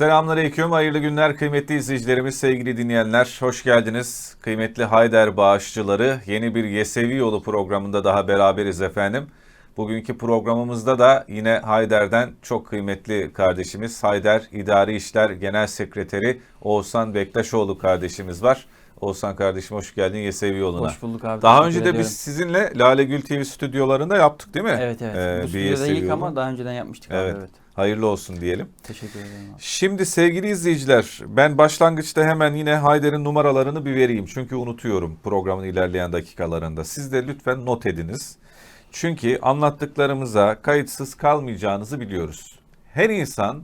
Selamünaleyküm, hayırlı günler kıymetli izleyicilerimiz, sevgili dinleyenler. Hoş geldiniz. Kıymetli Hayder bağışçıları, yeni bir Yesevi Yolu programında daha beraberiz efendim. Bugünkü programımızda da yine Hayder'den çok kıymetli kardeşimiz, Hayder İdari İşler Genel Sekreteri Oğuzhan Bektaşoğlu kardeşimiz var. Oğuzhan kardeşim hoş geldin Yesevi Yolu'na. Hoş bulduk abi. Daha önce de ediyorum. biz sizinle Lale Gül TV stüdyolarında yaptık değil mi? Evet evet. Ee, Bu bir stüdyoda ilk ama daha önceden yapmıştık Evet. abi evet. Hayırlı olsun diyelim. Teşekkür ederim abi. Şimdi sevgili izleyiciler ben başlangıçta hemen yine Hayder'in numaralarını bir vereyim. Çünkü unutuyorum programın ilerleyen dakikalarında. Siz de lütfen not ediniz. Çünkü anlattıklarımıza kayıtsız kalmayacağınızı biliyoruz. Her insan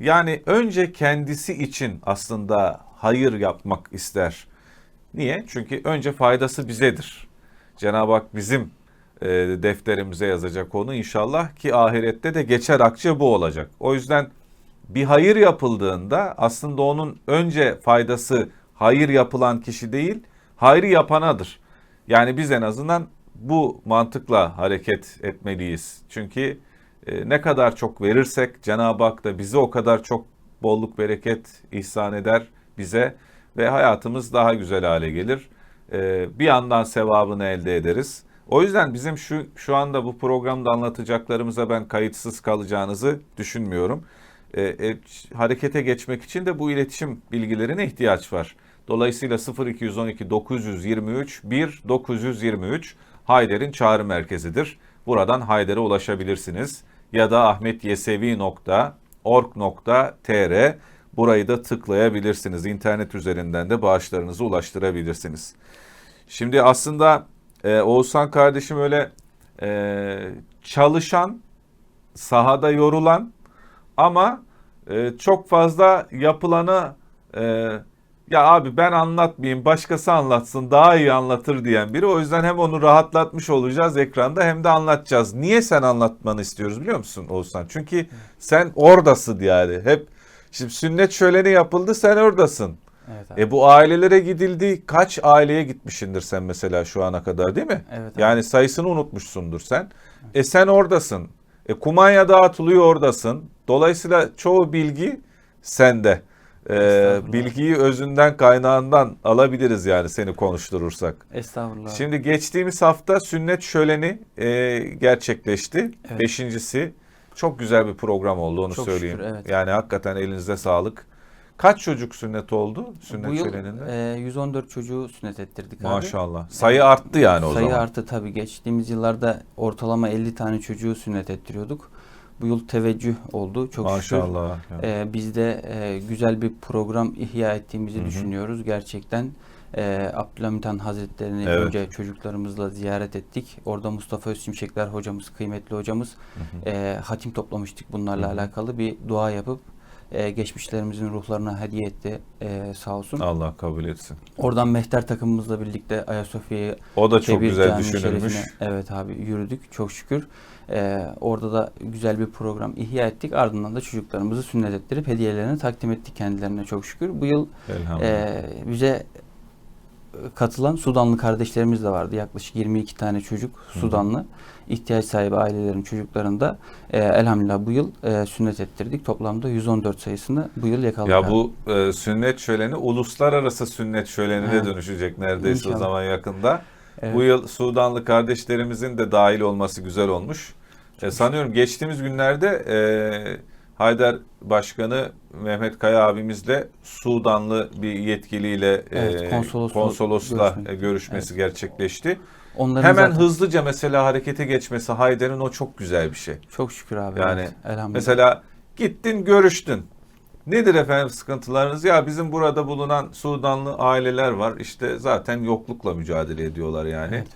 yani önce kendisi için aslında hayır yapmak ister. Niye? Çünkü önce faydası bizedir. Cenab-ı Hak bizim e, defterimize yazacak onu inşallah ki ahirette de geçer akçe bu olacak. O yüzden bir hayır yapıldığında aslında onun önce faydası hayır yapılan kişi değil, hayrı yapanadır. Yani biz en azından bu mantıkla hareket etmeliyiz. Çünkü e, ne kadar çok verirsek Cenab-ı Hak da bize o kadar çok bolluk bereket ihsan eder bize ve hayatımız daha güzel hale gelir. E, bir yandan sevabını elde ederiz. O yüzden bizim şu şu anda bu programda anlatacaklarımıza ben kayıtsız kalacağınızı düşünmüyorum. E, e, harekete geçmek için de bu iletişim bilgilerine ihtiyaç var. Dolayısıyla 0212 923 1 923 Hayder'in çağrı merkezidir. Buradan Hayder'e ulaşabilirsiniz. Ya da ahmetyesevi.org.tr burayı da tıklayabilirsiniz. İnternet üzerinden de bağışlarınızı ulaştırabilirsiniz. Şimdi aslında e, Oğuzhan kardeşim öyle e, çalışan, sahada yorulan ama e, çok fazla yapılanı e, ya abi ben anlatmayayım başkası anlatsın daha iyi anlatır diyen biri. O yüzden hem onu rahatlatmış olacağız ekranda hem de anlatacağız. Niye sen anlatmanı istiyoruz biliyor musun Oğuzhan? Çünkü sen oradasın yani. Hep şimdi sünnet şöleni yapıldı sen oradasın. Evet abi. E bu ailelere gidildi. Kaç aileye gitmişsindir sen mesela şu ana kadar değil mi? Evet abi. Yani sayısını unutmuşsundur sen. E sen oradasın. E kumanya dağıtılıyor oradasın. Dolayısıyla çoğu bilgi sende. E, bilgiyi özünden kaynağından alabiliriz yani seni konuşturursak. Estağfurullah. Şimdi geçtiğimiz hafta sünnet şöleni e, gerçekleşti. Evet. Beşincisi. Çok güzel bir program oldu onu Çok söyleyeyim. şükür, evet. Yani hakikaten elinize sağlık. Kaç çocuk sünnet oldu sünnet Bu yıl şöleninde? e, 114 çocuğu sünnet ettirdik abi. Maşallah. Sayı arttı yani o Sayı zaman. arttı tabii. Geçtiğimiz yıllarda ortalama 50 tane çocuğu sünnet ettiriyorduk. Bu yıl teveccüh oldu. Çok şükür. Maşallah. E, biz de e, güzel bir program ihya ettiğimizi Hı hı. düşünüyoruz. Gerçekten e, Abdülhamit Han Hazretleri'ni Evet. önce çocuklarımızla ziyaret ettik. Orada Mustafa Özsimşekler hocamız, kıymetli hocamız e, hatim toplamıştık bunlarla Hı hı. alakalı bir dua yapıp e, geçmişlerimizin ruhlarına hediye etti e, sağ olsun. Allah kabul etsin. Oradan mehter takımımızla birlikte Ayasofya'yı O da çok güzel düşünülmüş. evet abi yürüdük çok şükür. E, orada da güzel bir program ihya ettik. Ardından da çocuklarımızı sünnet ettirip hediyelerini takdim ettik kendilerine çok şükür. Bu yıl e, bize katılan Sudanlı kardeşlerimiz de vardı. Yaklaşık 22 tane çocuk. Sudanlı. ihtiyaç sahibi ailelerin çocuklarını da e, elhamdülillah bu yıl e, sünnet ettirdik. Toplamda 114 sayısını bu yıl yakaladık. ya abi. bu e, sünnet şöleni uluslararası sünnet şölenine Evet. dönüşecek neredeyse o İnşallah. zaman yakında. Evet. Bu yıl Sudanlı kardeşlerimizin de dahil olması güzel olmuş. E, sanıyorum geçtiğimiz günlerde e, Haydar Başkanı Mehmet Kaya abimizle Sudanlı bir yetkiliyle Evet, e, konsolosla konsolosla görüşme. görüşmesi gerçekleşti. Onların Hemen zaten- hızlıca mesela harekete geçmesi Haydar'ın o çok güzel bir şey. Çok şükür abi. Yani evet. Elhamdülillah. Mesela gittin görüştün. Nedir efendim sıkıntılarınız? Ya bizim burada bulunan Sudanlı aileler var. İşte zaten yoklukla mücadele ediyorlar yani. Evet.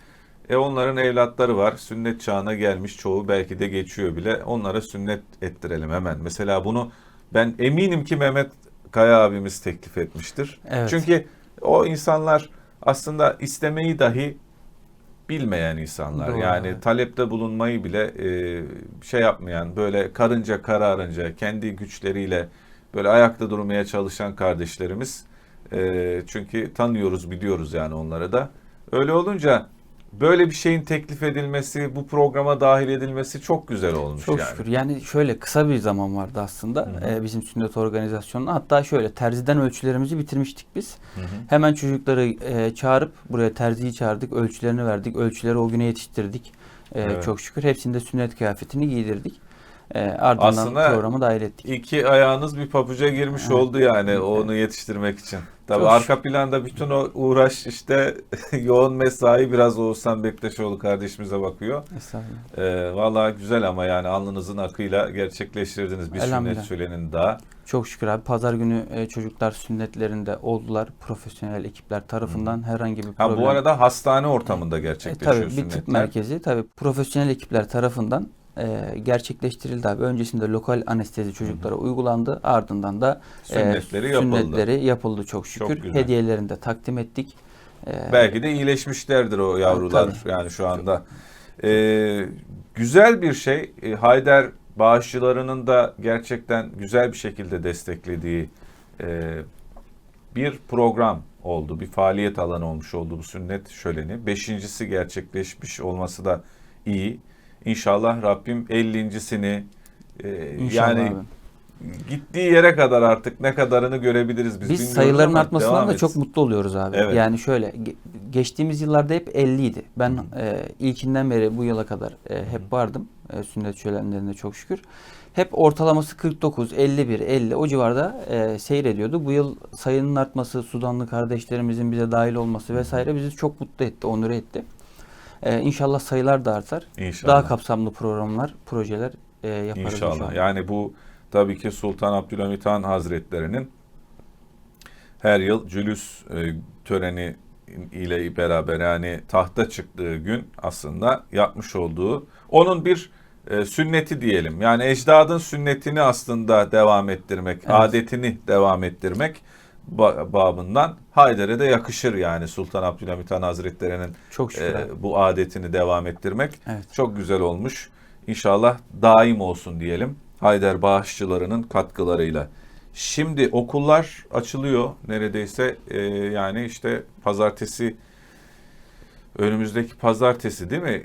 E onların evlatları var. Sünnet çağına gelmiş çoğu belki de geçiyor bile. Onlara sünnet ettirelim hemen. Mesela bunu ben eminim ki Mehmet Kaya abimiz teklif etmiştir. Evet. Çünkü o insanlar aslında istemeyi dahi bilmeyen insanlar. Doğru, yani evet. talepte bulunmayı bile e, şey yapmayan, böyle karınca kararınca kendi güçleriyle böyle ayakta durmaya çalışan kardeşlerimiz. E, çünkü tanıyoruz, biliyoruz yani onları da. Öyle olunca böyle bir şeyin teklif edilmesi, bu programa dahil edilmesi çok güzel olmuş Çok yani. şükür. Yani şöyle kısa bir zaman vardı aslında Hı hı. e, bizim sünnet organizasyonunda. Hatta şöyle terziden ölçülerimizi bitirmiştik biz. Hı hı. Hemen çocukları e, çağırıp buraya terziyi çağırdık. Ölçülerini verdik. Ölçüleri o güne yetiştirdik. E, Evet. Çok şükür. Hepsinde sünnet kıyafetini giydirdik. E, ardından Aslında programı dahil ettik. İki ayağınız bir pabuca girmiş Evet. oldu yani onu yetiştirmek için. Tabii Çok arka planda bütün o uğraş işte yoğun mesai biraz Oğuzhan Bektaşoğlu kardeşimize bakıyor. Estağfurullah. Ee, Valla güzel ama yani alnınızın akıyla gerçekleştirdiniz bir sünnet şölenin daha. Çok şükür abi. Pazar günü e, çocuklar sünnetlerinde oldular. Profesyonel ekipler tarafından herhangi bir Ha problem. bu arada hastane ortamında E, gerçekleşiyor tabii bir sünnetler. tıp merkezi tabii profesyonel ekipler tarafından e, gerçekleştirildi abi. Öncesinde lokal anestezi çocuklara uygulandı. Ardından da e, Sünnetleri yapıldı. sünnetleri yapıldı çok şükür. güzel. Hediyelerini de takdim ettik. E, Belki de iyileşmişlerdir o yavrular Tabii. yani şu anda. Ee, güzel bir şey. Ee, Hayder bağışçılarının da gerçekten güzel bir şekilde desteklediği e, bir program oldu. Bir faaliyet alanı olmuş oldu bu sünnet şöleni. Beşincisi gerçekleşmiş olması da iyi. İnşallah Rabbim 50.sini e, İnşallah yani abi. gittiği yere kadar artık ne kadarını görebiliriz biz, Biz sayıların artmasından da çok mutlu oluyoruz abi. Evet. Yani şöyle ge- geçtiğimiz yıllarda hep 50 idi. Ben e, ilkinden beri bu yıla kadar e, hep vardım. E, sünnet şölenlerinde çok şükür. Hep ortalaması 49, 51, 50 o civarda e, seyrediyordu. Bu yıl sayının artması, Sudanlı kardeşlerimizin bize dahil olması vesaire bizi çok mutlu etti, onur etti. E, inşallah sayılar da artar. İnşallah. Daha kapsamlı programlar, projeler e, yaparız İnşallah. inşallah. Yani bu tabii ki Sultan Abdülhamit Han Hazretlerinin her yıl cülüs e, töreni ile beraber yani tahta çıktığı gün aslında yapmış olduğu onun bir e, sünneti diyelim. Yani ecdadın sünnetini aslında devam ettirmek, Evet. adetini devam ettirmek babından Haydar'e de yakışır yani Sultan Abdülhamit Han Hazretleri'nin Çok şükür. e, bu adetini devam ettirmek. Evet. Çok güzel olmuş. İnşallah daim olsun diyelim. Haydar bağışçılarının katkılarıyla. Şimdi okullar açılıyor neredeyse e, yani işte pazartesi önümüzdeki pazartesi değil mi?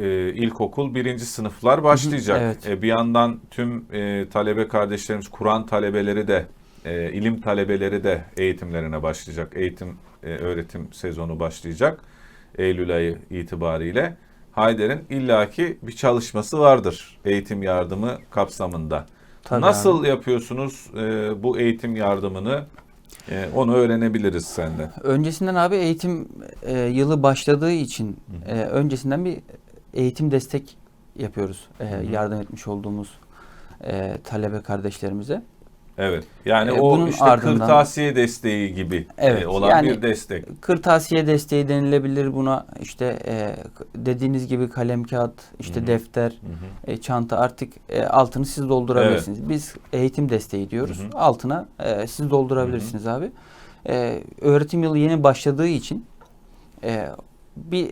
E, ilkokul birinci sınıflar başlayacak. evet. E, bir yandan tüm e, talebe kardeşlerimiz Kur'an talebeleri de e, ilim talebeleri de eğitimlerine başlayacak. Eğitim e, öğretim sezonu başlayacak. Eylül ayı itibariyle. Hayder'in illaki bir çalışması vardır eğitim yardımı kapsamında. Tabii Nasıl abi. yapıyorsunuz e, bu eğitim yardımını? E, onu öğrenebiliriz senden. Öncesinden abi eğitim e, yılı başladığı için e, öncesinden bir eğitim destek yapıyoruz. E, yardım etmiş olduğumuz e, talebe kardeşlerimize. Evet. Yani E, o bunun işte ardından- kırtasiye desteği gibi Evet, e, olan yani- bir destek. Kırtasiye desteği denilebilir buna. İşte e, dediğiniz gibi kalem kağıt, işte Hı hı. defter, Hı hı. e, çanta artık e, altını siz doldurabilirsiniz. Biz eğitim desteği diyoruz. Hı hı. Altına e, siz doldurabilirsiniz abi. E, öğretim yılı yeni başladığı için e, bir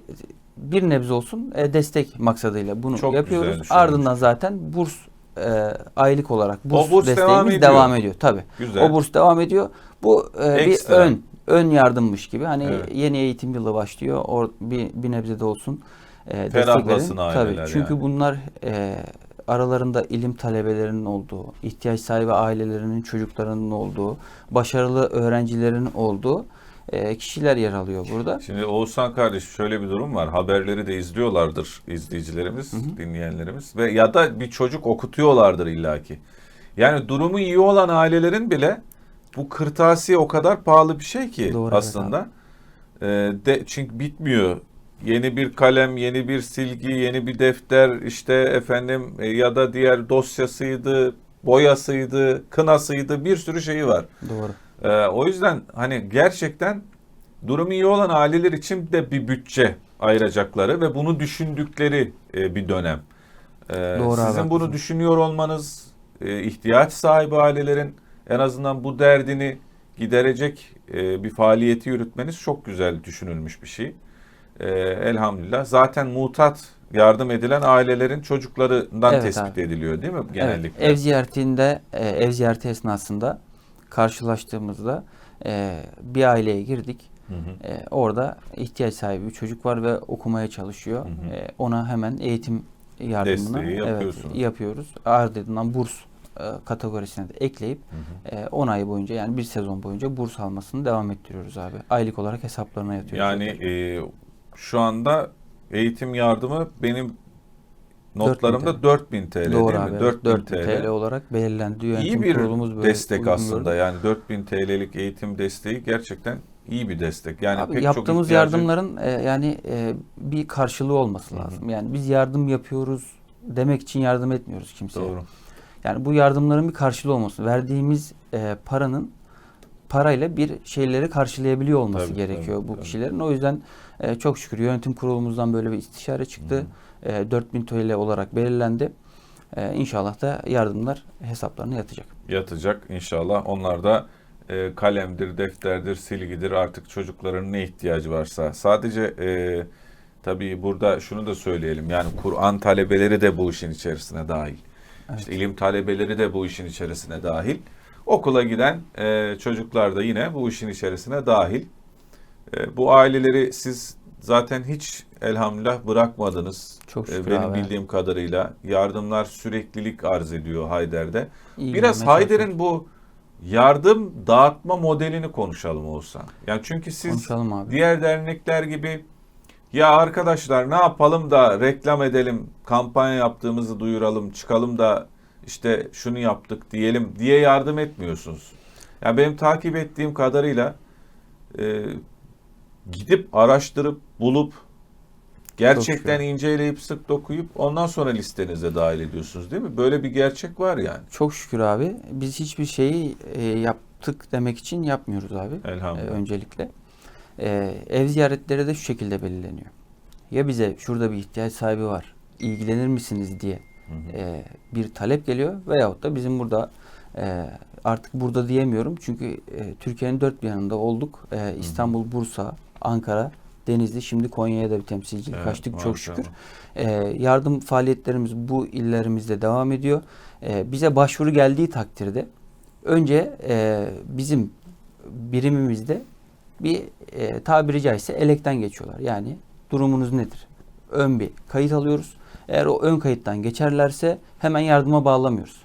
bir nebze olsun e, destek maksadıyla bunu Çok yapıyoruz. Ardından zaten burs e, aylık olarak burs, burs devam desteğimiz ediyor. devam ediyor. Tabii. Güzel. O burs devam ediyor. Bu e, bir ön ön yardımmış gibi. Hani Evet. yeni eğitim yılı başlıyor. Or, bir, bir nebze de olsun e, destek verin. Tabii. Çünkü yani. bunlar e, aralarında ilim talebelerinin olduğu, ihtiyaç sahibi ailelerinin çocuklarının olduğu, başarılı öğrencilerin olduğu e, kişiler yer alıyor burada. Şimdi Oğuzhan kardeş şöyle bir durum var. Haberleri de izliyorlardır izleyicilerimiz, Hı hı. dinleyenlerimiz ve ya da bir çocuk okutuyorlardır illaki. Yani durumu iyi olan ailelerin bile bu kırtasiye o kadar pahalı bir şey ki Doğru, evet aslında. Ee, de çünkü bitmiyor. Yeni bir kalem, yeni bir silgi, yeni bir defter, işte efendim e, ya da diğer dosyasıydı, boyasıydı, kınasıydı bir sürü şeyi var. Doğru. Ee, o yüzden hani gerçekten durumu iyi olan aileler için de bir bütçe ayıracakları ve bunu düşündükleri e, bir dönem. Ee, Doğru abi, sizin bunu haklısın. düşünüyor olmanız, e, ihtiyaç sahibi ailelerin en azından bu derdini giderecek e, bir faaliyeti yürütmeniz çok güzel düşünülmüş bir şey. E, elhamdülillah. Zaten mutat yardım edilen ailelerin çocuklarından Evet tespit abi. ediliyor değil mi genellikle? Evet, ev ziyaretinde, e, ev ziyareti esnasında karşılaştığımızda e, bir aileye girdik. Hı hı. E, orada ihtiyaç sahibi bir çocuk var ve okumaya çalışıyor. Hı hı. E, ona hemen eğitim yardımını evet, yapıyoruz. Ardından burs e, kategorisine de ekleyip Hı hı. e, 10 ay boyunca yani bir sezon boyunca burs almasını devam ettiriyoruz abi. Aylık olarak hesaplarına yatıyor. Yani e, şu anda eğitim yardımı benim 4000 notlarımda 4000 TL Doğru değil abi. mi? evet. 4000 TL. TL. olarak belirlendi. Yönetim İyi bir kurulumuz böyle destek aslında. gördü. Yani 4000 TL'lik eğitim desteği gerçekten iyi bir destek. Yani Abi pek çok yaptığımız ihtiyacı- yardımların e, yani e, bir karşılığı olması lazım. Yani biz yardım yapıyoruz demek için yardım etmiyoruz kimseye. Doğru. Yani bu yardımların bir karşılığı olması, verdiğimiz e, paranın parayla bir şeyleri karşılayabiliyor olması Tabii, gerekiyor tabii, bu tabii. kişilerin. O yüzden e, çok şükür yönetim kurulumuzdan böyle bir istişare çıktı. E, 4000 TL olarak belirlendi. E, inşallah da yardımlar hesaplarına yatacak. Yatacak inşallah. Onlar da e, kalemdir, defterdir, silgidir artık çocukların ne ihtiyacı varsa. Sadece e, tabii burada şunu da söyleyelim. Yani Kur'an talebeleri de bu işin içerisine dahil. Evet. İşte ilim talebeleri de bu işin içerisine dahil. Okula giden e, çocuklar da yine bu işin içerisine dahil. E, bu aileleri siz zaten hiç elhamdülillah bırakmadınız. Çok E, şükür benim abi. bildiğim kadarıyla yardımlar süreklilik arz ediyor Hayder'de. İyi Biraz Hayder'in bu yardım dağıtma modelini konuşalım olsan. Yani çünkü siz diğer dernekler gibi ya arkadaşlar ne yapalım da reklam edelim, kampanya yaptığımızı duyuralım, çıkalım da işte şunu yaptık diyelim diye yardım etmiyorsunuz. Yani benim takip ettiğim kadarıyla e, gidip araştırıp bulup gerçekten şükür. inceleyip sık dokuyup ondan sonra listenize dahil ediyorsunuz değil mi? Böyle bir gerçek var yani. Çok şükür abi. Biz hiçbir şeyi e, yaptık demek için yapmıyoruz abi. E, Elhamdülillah. öncelikle. E, ev ziyaretleri de şu şekilde belirleniyor. Ya bize şurada bir ihtiyaç sahibi var. ilgilenir misiniz diye Hı hı. e, bir talep geliyor veyahut da bizim burada e, artık burada diyemiyorum çünkü e, Türkiye'nin dört bir yanında olduk. E, İstanbul, Bursa, Ankara, Denizli, şimdi Konya'ya da bir temsilcilik Evet, açtık çok şükür. E, yardım faaliyetlerimiz bu illerimizde devam ediyor. E, bize başvuru geldiği takdirde önce e, bizim birimimizde bir e, tabiri caizse elekten geçiyorlar. Yani durumunuz nedir? Ön bir kayıt alıyoruz. Eğer o ön kayıttan geçerlerse hemen yardıma bağlamıyoruz.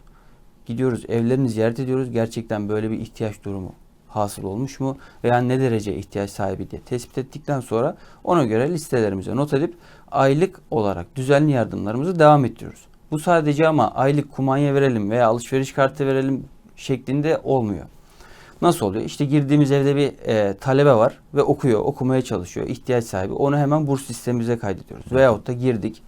Gidiyoruz evlerini ziyaret ediyoruz. Gerçekten böyle bir ihtiyaç durumu hasıl olmuş mu veya ne derece ihtiyaç sahibi diye tespit ettikten sonra ona göre listelerimize not edip aylık olarak düzenli yardımlarımızı devam ettiriyoruz. Bu sadece ama aylık kumanya verelim veya alışveriş kartı verelim şeklinde olmuyor. Nasıl oluyor? İşte girdiğimiz evde bir e, talebe var ve okuyor, okumaya çalışıyor, ihtiyaç sahibi. Onu hemen burs listemize kaydediyoruz. Veyahut da girdik,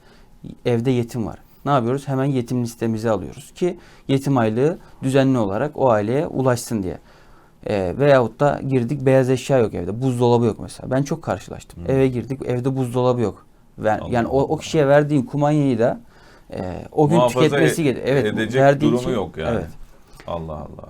evde yetim var. Ne yapıyoruz? Hemen yetim listemize alıyoruz ki yetim aylığı düzenli olarak o aileye ulaşsın diye. E, veyahut da girdik beyaz eşya yok evde. Buzdolabı yok mesela. Ben çok karşılaştım. Hı. Eve girdik evde buzdolabı yok. Ve, Allah yani o, o Allah. kişiye verdiğin kumanyayı da e, o gün Muhafaza tüketmesi e- gerekiyor. Evet, edecek verdiğin durumu için- yok yani. Evet. Allah Allah.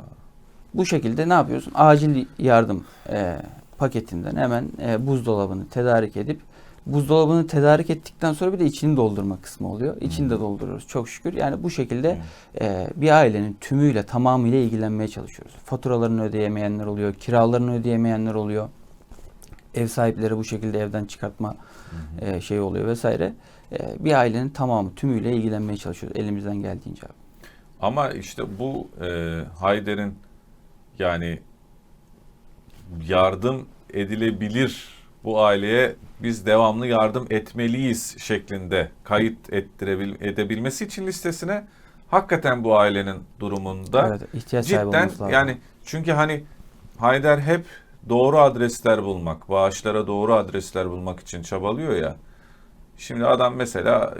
Bu şekilde ne yapıyorsun? Acil yardım e, paketinden hemen e, buzdolabını tedarik edip buzdolabını tedarik ettikten sonra bir de içini doldurma kısmı oluyor. İçini de dolduruyoruz çok şükür. Yani bu şekilde e, bir ailenin tümüyle tamamıyla ilgilenmeye çalışıyoruz. Faturalarını ödeyemeyenler oluyor, kiralarını ödeyemeyenler oluyor. Ev sahipleri bu şekilde evden çıkartma e, şey oluyor vesaire. E, bir ailenin tamamı tümüyle ilgilenmeye çalışıyoruz elimizden geldiğince. abi. Ama işte bu e, Hayder'in yani yardım edilebilir bu aileye biz devamlı yardım etmeliyiz şeklinde kayıt ettirebil edebilmesi için listesine hakikaten bu ailenin durumunda Evet, ihtiyaç cidden yani çünkü hani Hayder hep doğru adresler bulmak, bağışlara doğru adresler bulmak için çabalıyor ya. Şimdi adam mesela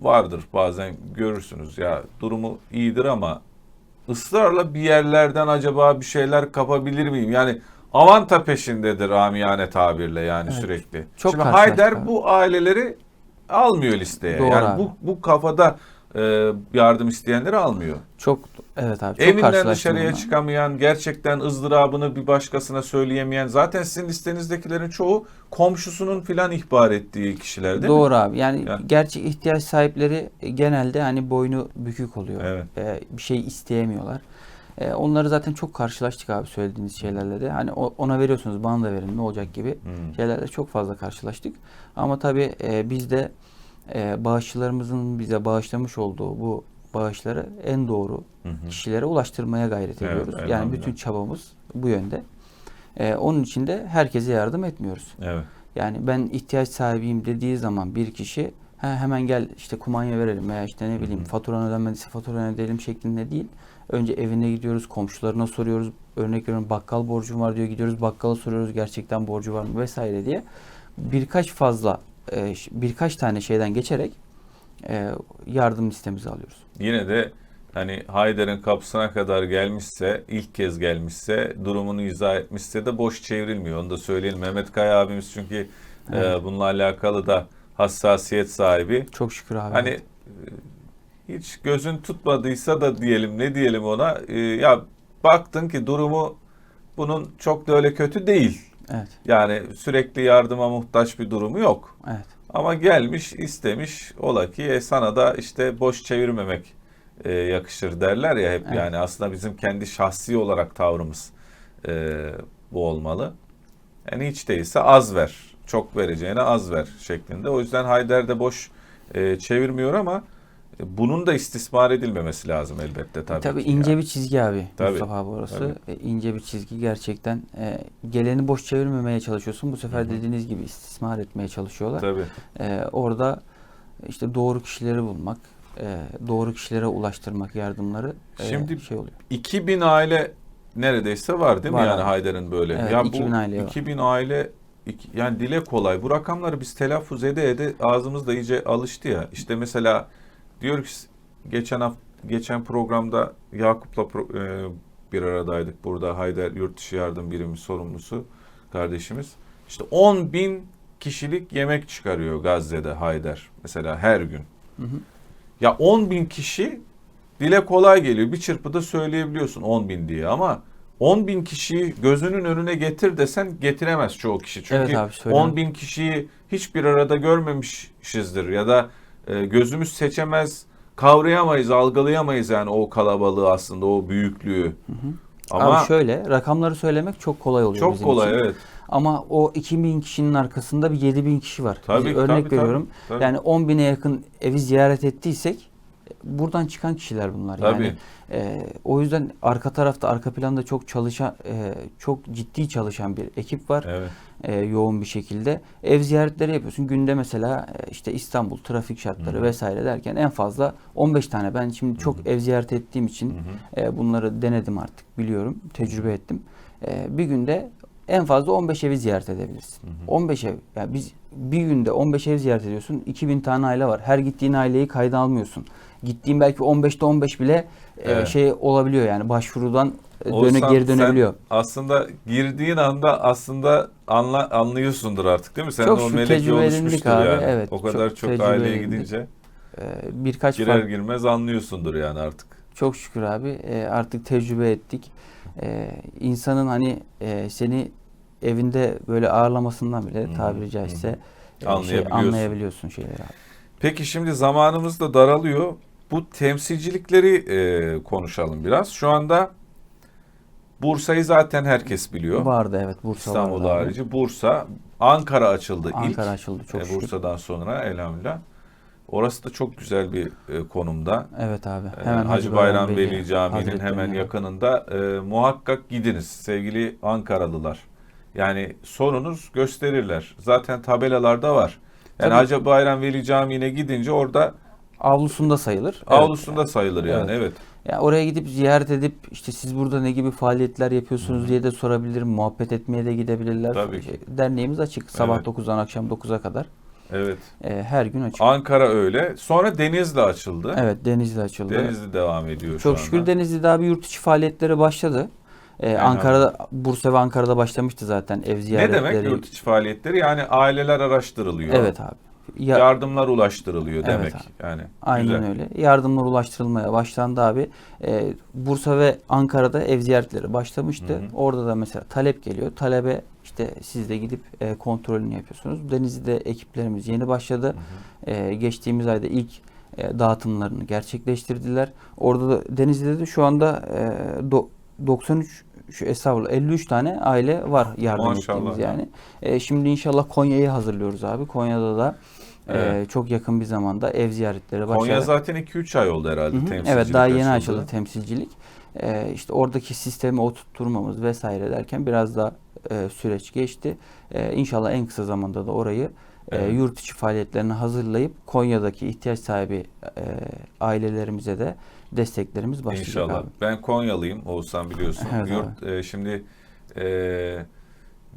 vardır bazen görürsünüz ya durumu iyidir ama ısrarla bir yerlerden acaba bir şeyler kapabilir miyim? Yani avanta peşindedir amiyane tabirle yani Evet. sürekli. Çok Şimdi Hayder abi. bu aileleri almıyor listeye. Doğru yani abi. bu bu kafada e, yardım isteyenleri almıyor. Çok evet abi çok Evinden dışarıya çıkamayan, gerçekten ızdırabını bir başkasına söyleyemeyen, zaten sizin listenizdekilerin çoğu komşusunun filan ihbar ettiği kişiler değil mi? Doğru abi. Yani, Yani- gerçek ihtiyaç sahipleri genelde hani boynu bükük oluyor. Evet. Ee, bir şey isteyemiyorlar. E, onları zaten çok karşılaştık abi söylediğiniz şeylerle de. Hani o- ona veriyorsunuz bana da verin ne olacak gibi Hı. şeylerle çok fazla karşılaştık. Ama tabii e, biz de e, bağışçılarımızın bize bağışlamış olduğu bu bağışları en doğru Hı hı. kişilere ulaştırmaya gayret Evet, ediyoruz. yani bütün çabamız bu yönde. E, onun için de herkese yardım etmiyoruz. Evet. Yani ben ihtiyaç sahibiyim dediği zaman bir kişi "Ha, hemen gel işte kumanya verelim veya işte ne bileyim Hı hı. faturanı ödenmediyse faturanı ödeyelim şeklinde değil. Önce evine gidiyoruz, komşularına soruyoruz. Örnek veriyorum bakkal borcum var diyor gidiyoruz bakkala soruyoruz gerçekten borcu var mı vesaire diye. Birkaç fazla e, birkaç tane şeyden geçerek e, yardım listemizi alıyoruz. Yine de hani Haydar'ın kapısına kadar gelmişse, ilk kez gelmişse, durumunu izah etmişse de boş çevrilmiyor. Onu da söyleyelim. Mehmet Kaya abimiz çünkü e, Evet. bununla alakalı da hassasiyet sahibi. Çok şükür abi. Hani e, hiç gözün tutmadıysa da diyelim ne diyelim ona e, ya baktın ki durumu bunun çok da öyle kötü değil. Evet. Yani sürekli yardıma muhtaç bir durumu yok. Evet. Ama gelmiş istemiş ola ki e, sana da işte boş çevirmemek e, yakışır derler ya hep Evet. yani aslında bizim kendi şahsi olarak tavrımız e, bu olmalı. Yani hiç değilse az ver. Çok vereceğine az ver şeklinde. O yüzden Hayder de boş e, çevirmiyor ama bunun da istismar edilmemesi lazım elbette tabii, Tabii ki ince yani. bir çizgi abi Tabii, Mustafa abi orası. tabii. E, ince bir çizgi gerçekten. E, geleni boş çevirmemeye çalışıyorsun. Bu sefer Hı hı. dediğiniz gibi istismar etmeye çalışıyorlar. Tabii. E, orada işte doğru kişileri bulmak, e, doğru kişilere ulaştırmak yardımları e, Şimdi şey oluyor. 2000 aile neredeyse var değil mi Var yani abi. Haydar'ın böyle? Evet, ya 2000 bu aile var. 2000 aile iki- yani dile kolay. Bu rakamları biz telaffuz ede ede ağzımız da iyice alıştı ya. İşte mesela diyor ki geçen hafta geçen programda Yakup'la pro- e, bir aradaydık burada Haydar Yurt Dışı Yardım Birimi sorumlusu kardeşimiz. İşte 10 bin kişilik yemek çıkarıyor Gazze'de Haydar mesela her gün. Hı hı. Ya 10 bin kişi dile kolay geliyor. Bir çırpıda söyleyebiliyorsun 10 bin diye ama 10 bin kişiyi gözünün önüne getir desen getiremez çoğu kişi. Çünkü Evet abi, söyleme. 10 bin kişiyi hiçbir arada görmemişizdir ya da e, gözümüz seçemez, kavrayamayız, algılayamayız yani o kalabalığı aslında o büyüklüğü. Ama Abi şöyle rakamları söylemek çok kolay oluyor çok bizim kolay için. evet. Ama o 2000 kişinin arkasında bir 7000 kişi var. Tabii, tabii, örnek tabii, veriyorum. tabii. Yani 10 bine yakın evi ziyaret ettiysek buradan çıkan kişiler bunlar. Tabii. Yani e, o yüzden arka tarafta arka planda çok çalışan e, çok ciddi çalışan bir ekip var. Evet. E, yoğun bir şekilde ev ziyaretleri yapıyorsun. Günde mesela e, işte İstanbul trafik şartları Hı hı. vesaire derken en fazla 15 tane. Ben şimdi çok ev ziyaret ettiğim için Hı hı. e, bunları denedim artık biliyorum, tecrübe ettim. E, bir günde en fazla 15 evi ziyaret edebilirsin. Hı hı. 15 ev. Yani biz bir günde 15 ev ziyaret ediyorsun. 2000 tane aile var. Her gittiğin aileyi kayda almıyorsun. Gittiğin belki 15'te 15 bile e, Evet. şey olabiliyor yani başvurudan e, döne geri dönebiliyor. Aslında girdiğin anda aslında anla, anlıyorsundur artık değil mi? Sen Çok de o şükür melek tecrübe yol edindik düşmüştür abi, yani. evet, o kadar çok çok, aileye gidince E, birkaç girer farklı girmez anlıyorsundur yani artık. Çok şükür abi e, artık tecrübe ettik. E, insanın hani e, seni evinde böyle ağırlamasından bile hı, tabiri caizse e, şey, Anlayabiliyorsun. anlayabiliyorsun şeyleri abi. Peki şimdi zamanımız da daralıyor. Bu temsilcilikleri e, konuşalım biraz. Şu anda Bursa'yı zaten herkes biliyor. Vardı evet Bursa İstanbul vardı abi. harici. Bursa, Ankara açıldı ilk. Ankara açıldı çok E, şükür. Bursa'dan sonra elhamdülillah. Orası da çok güzel bir e, konumda. Evet abi. Ee, Hemen Hacı Bayram Veli Veli Camii'nin hemen yakınında e, muhakkak gidiniz sevgili Ankaralılar. Yani sorunuz gösterirler. Zaten tabelalarda var. Yani Tabii. Hacı Bayram Veli Camii'ne gidince orada Avlusunda sayılır. avlusunda sayılır yani evet. Ya oraya gidip ziyaret edip işte siz burada ne gibi faaliyetler yapıyorsunuz diye de sorabilirim. Muhabbet etmeye de gidebilirler. Tabii ki. Şey, Derneğimiz açık. Sabah Evet. 9'dan akşam 9'a kadar. Evet. E, her gün açık. Ankara öyle. Sonra Denizli açıldı. Evet Denizli açıldı. Denizli devam ediyor şu Çok şükür Denizli'de abi yurt içi faaliyetleri başladı. Ee. Ankara'da, Bursa ve Ankara'da başlamıştı zaten ev Ne ziyaretleri. demek yurt içi faaliyetleri? Yani aileler araştırılıyor. Evet abi. Ya, Yardımlar ulaştırılıyor Evet demek. abi. Yani aynen güzel. öyle. Yardımlar ulaştırılmaya başlandı abi. Ee, Bursa ve Ankara'da ev ziyaretleri başlamıştı. Hı hı. Orada da mesela talep geliyor. Talebe işte siz de gidip e, kontrolünü yapıyorsunuz. Denizli'de ekiplerimiz yeni başladı. Ee, geçtiğimiz ayda ilk e, dağıtımlarını gerçekleştirdiler. Orada da Denizli'de de şu anda e, do- 93 şu estağfurullah 53 tane aile var yardım Maşallah. ettiğimiz yani. E, şimdi inşallah Konya'yı hazırlıyoruz abi. Konya'da da e, Evet. çok yakın bir zamanda ev ziyaretleri başladı. Konya zaten 2-3 ay oldu herhalde Hı hı. temsilcilik Evet daha yeni açıldı. açıldı temsilcilik. Ee, işte oradaki sistemi oturtturmamız vesaire derken biraz da e, süreç geçti. Ee, inşallah en kısa zamanda da orayı e, Evet. yurt içi faaliyetlerini hazırlayıp Konya'daki ihtiyaç sahibi e, ailelerimize de desteklerimiz başlayacak İnşallah. abi. Ben Konyalıyım Oğuzhan biliyorsun. Evet Yurt e, şimdi e,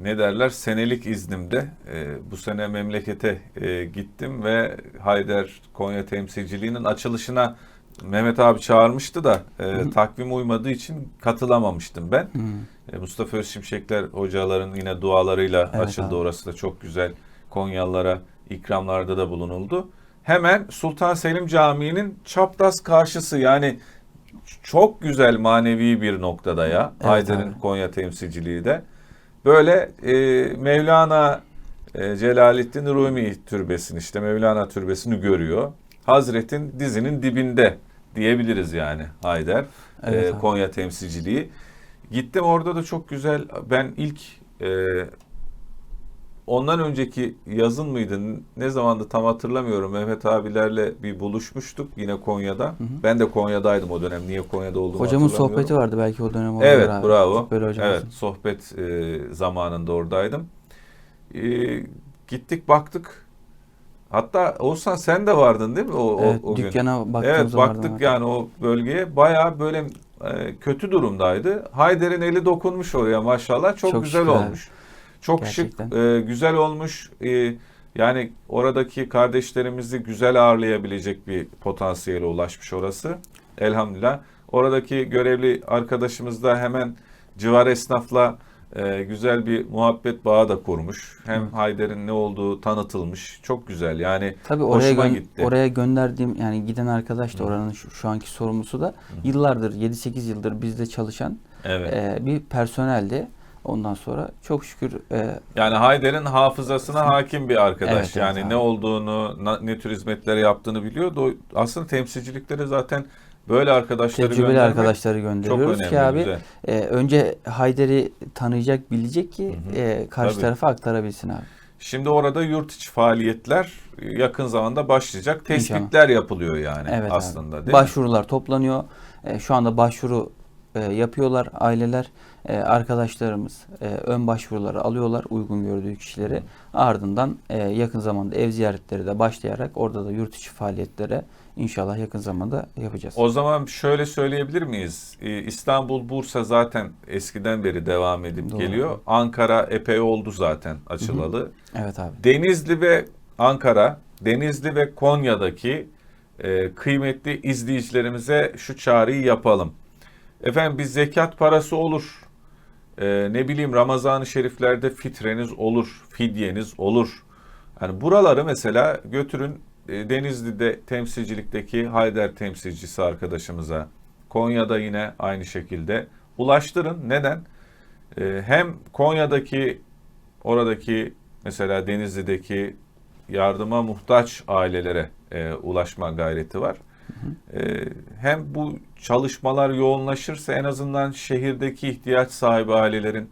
ne derler senelik iznimde e, bu sene memlekete e, gittim ve Hayder Konya temsilciliğinin açılışına Mehmet abi çağırmıştı da e, hı. takvim uymadığı için katılamamıştım ben. Hı. E, Mustafa Özşimşekler hocaların yine dualarıyla Evet açıldı abi. orası da çok güzel. Konyalılara ikramlarda da bulunuldu. Hemen Sultan Selim Camii'nin çapraz karşısı yani çok güzel manevi bir noktada ya. Evet Haydar'ın abi. Konya temsilciliği de. Böyle e, Mevlana e, Celaleddin Rumi türbesini işte Mevlana türbesini görüyor. Hazret'in dizinin dibinde diyebiliriz yani Haydar. Evet e. Konya temsilciliği. Gittim orada da çok güzel. Ben ilk e, ondan önceki yazın mıydı? Ne zamandı tam hatırlamıyorum. Mehmet abilerle bir buluşmuştuk yine Konya'da. Ben de Konya'daydım o dönem. Niye Konya'da olduğumu Hocamın sohbeti vardı belki o dönem Evet abi. bravo. Böyle. Evet sohbet e, zamanında oradaydım. E, gittik baktık. Hatta Oğuzhan sen de vardın değil mi o, o- Evet, o gün? dükkana baktığımız Evet baktık yani o bölgeye bayağı böyle e, kötü durumdaydı. Hayder'in eli dokunmuş oraya maşallah. Çok, Çok güzel şükür abi. Çok Gerçekten. şık, e, güzel olmuş. E, yani oradaki kardeşlerimizi güzel ağırlayabilecek bir potansiyele ulaşmış orası. Elhamdülillah. Oradaki görevli arkadaşımız da hemen civar esnafla e, güzel bir muhabbet bağı da kurmuş. Hem Evet. Hayder'in ne olduğu tanıtılmış. Çok güzel. Yani Tabii oraya gön- gitti. oraya gönderdiğim yani giden arkadaş da oranın şu, şu anki sorumlusu da yıllardır 7-8 yıldır bizde çalışan evet. e, bir personeldi. Ondan sonra çok şükür e, Yani Hayder'in hafızasına hakim bir arkadaş. Evet, evet yani abi. ne olduğunu, na- ne tür hizmetleri yaptığını biliyor. Do- Aslında temsilcilikleri zaten böyle arkadaşları tecrübeli arkadaşları çok gönderiyoruz önemli. ki abi e, önce Hayder'i tanıyacak, bilecek ki Hı hı. e, karşı Tabii. tarafa aktarabilsin abi. Şimdi orada yurt içi faaliyetler yakın zamanda başlayacak. Tespitler yapılıyor yani Evet aslında abi. değil mi? Başvurular toplanıyor. E, şu anda başvuru e, yapıyorlar aileler. E, arkadaşlarımız e, ön başvuruları alıyorlar uygun gördüğü kişileri. Ardından e, yakın zamanda ev ziyaretleri de başlayarak orada da yurt içi faaliyetlere inşallah yakın zamanda yapacağız. O zaman şöyle söyleyebilir miyiz? Ee, İstanbul, Bursa zaten eskiden beri devam edip Doğru. geliyor. Ankara epey oldu zaten açılalı. Evet abi. Denizli ve Ankara, Denizli ve Konya'daki e, kıymetli izleyicilerimize şu çağrıyı yapalım. Efendim bir zekat parası olur. E, ne bileyim Ramazan-ı Şeriflerde fitreniz olur, fidyeniz olur. Yani buraları mesela götürün e, Denizli'de temsilcilikteki Hayder temsilcisi arkadaşımıza, Konya'da yine aynı şekilde ulaştırın. Neden? E, hem Konya'daki oradaki mesela Denizli'deki yardıma muhtaç ailelere e, ulaşma gayreti var. E, hem bu çalışmalar yoğunlaşırsa en azından şehirdeki ihtiyaç sahibi ailelerin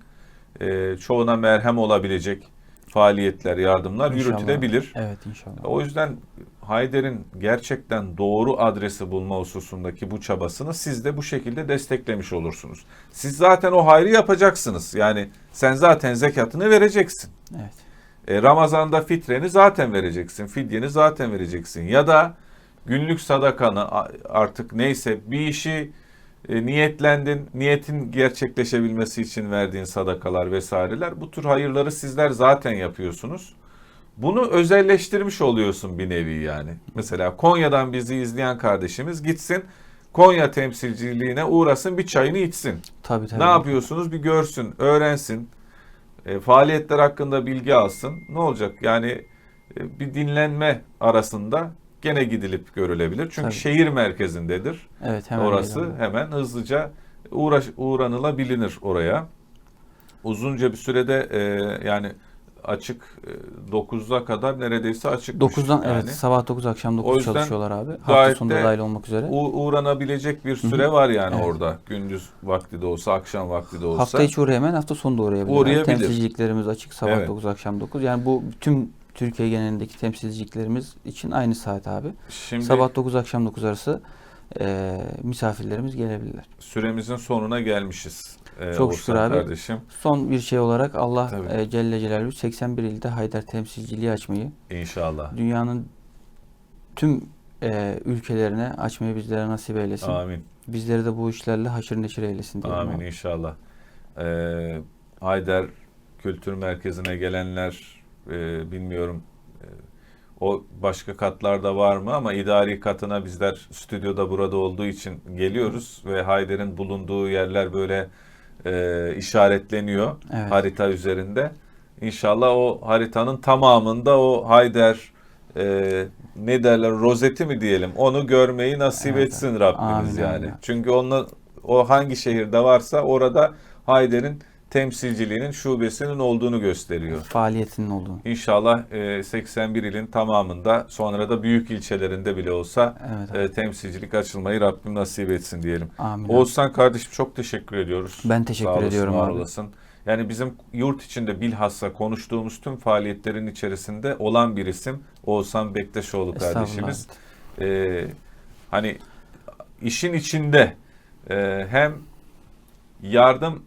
e, çoğuna merhem olabilecek faaliyetler, yardımlar İnşallah. yürütülebilir. Evet inşallah. O yüzden Hayder'in gerçekten doğru adresi bulma hususundaki bu çabasını siz de bu şekilde desteklemiş olursunuz. Siz zaten o hayrı yapacaksınız. Yani sen zaten zekatını vereceksin. Evet. E, Ramazan'da fitreni zaten vereceksin. Fidyeni zaten vereceksin. Ya da günlük sadakanı artık neyse bir işi e, niyetlendin. Niyetin gerçekleşebilmesi için verdiğin sadakalar vesaireler. Bu tür hayırları sizler zaten yapıyorsunuz. Bunu özelleştirmiş oluyorsun bir nevi yani. Mesela Konya'dan bizi izleyen kardeşimiz gitsin Konya temsilciliğine uğrasın bir çayını içsin. Tabii tabii. Ne yapıyorsunuz bir görsün, öğrensin. E, faaliyetler hakkında bilgi alsın. Ne olacak? Yani e, bir dinlenme arasında gene gidilip görülebilir. Çünkü Tabii. şehir merkezindedir. Evet hemen Orası abi. hemen hızlıca uğraş, uğranılabilir oraya. Uzunca bir sürede e, yani açık e, 9'a kadar neredeyse açık. 9'dan yani. evet sabah 9 akşam O 9 yüzden çalışıyorlar abi. Hafta sonu da dahil olmak üzere. Uğranabilecek bir süre var yani Evet. orada. Gündüz vakti de olsa, akşam vakti de olsa. Hafta içi uğrayamayan hafta sonu da uğrayabilir. Yani Uğrayabilir. temsilciliklerimiz açık sabah Evet. 9 akşam 9. Yani bu tüm Türkiye genelindeki temsilciliklerimiz için aynı saat abi. Şimdi Sabah 9 akşam 9 arası e, misafirlerimiz gelebilirler. süremizin sonuna gelmişiz. Ee, Çok şükür abi. Kardeşim. Son bir şey olarak Allah Tabii. e, Celle Celaluhu 81 ilde Haydar temsilciliği açmayı, İnşallah. dünyanın tüm e, ülkelerine açmayı bizlere nasip eylesin. Amin. Bizleri de bu işlerle haşır neşir eylesin. Amin abi. inşallah. Ee, Hayder Kültür Merkezi'ne gelenler e, bilmiyorum e, o başka katlarda var mı ama idari katına bizler stüdyoda burada olduğu için geliyoruz ve Hayder'in bulunduğu yerler böyle e, işaretleniyor Evet. harita üzerinde. İnşallah o haritanın tamamında o Hayder e, ne derler rozeti mi diyelim onu görmeyi nasip Evet, etsin. Rabbimiz Amin, yani. Çünkü onunla, o hangi şehirde varsa orada Hayder'in temsilciliğinin şubesinin olduğunu gösteriyor. Faaliyetinin olduğunu. İnşallah e, 81 ilin tamamında sonra da büyük ilçelerinde bile olsa Evet. e, temsilcilik açılmayı Rabbim nasip etsin diyelim. Amin. Oğuzhan kardeşim çok teşekkür ediyoruz. Ben teşekkür Sağ olasın, ediyorum var abi. olasın. Yani bizim yurt içinde bilhassa konuştuğumuz tüm faaliyetlerin içerisinde olan bir isim Oğuzhan Bektaşoğlu kardeşimiz. Ee, hani işin içinde e, hem yardım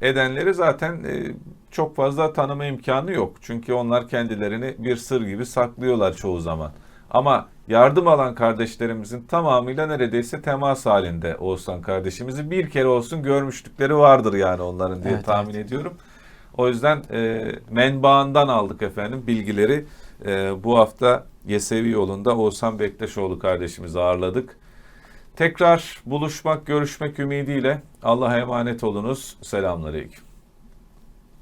edenleri zaten e, çok fazla tanıma imkanı yok. Çünkü onlar kendilerini bir sır gibi saklıyorlar çoğu zaman. Ama yardım alan kardeşlerimizin tamamıyla neredeyse temas halinde Oğuzhan kardeşimizi bir kere olsun görmüşlükleri vardır yani onların diye Evet, tahmin ediyorum. O yüzden e, menbaından aldık efendim bilgileri. E, bu hafta Yesevi yolunda Oğuzhan Bektaşoğlu kardeşimizi ağırladık. Tekrar buluşmak, görüşmek ümidiyle Allah'a emanet olunuz. Selamünaleyküm.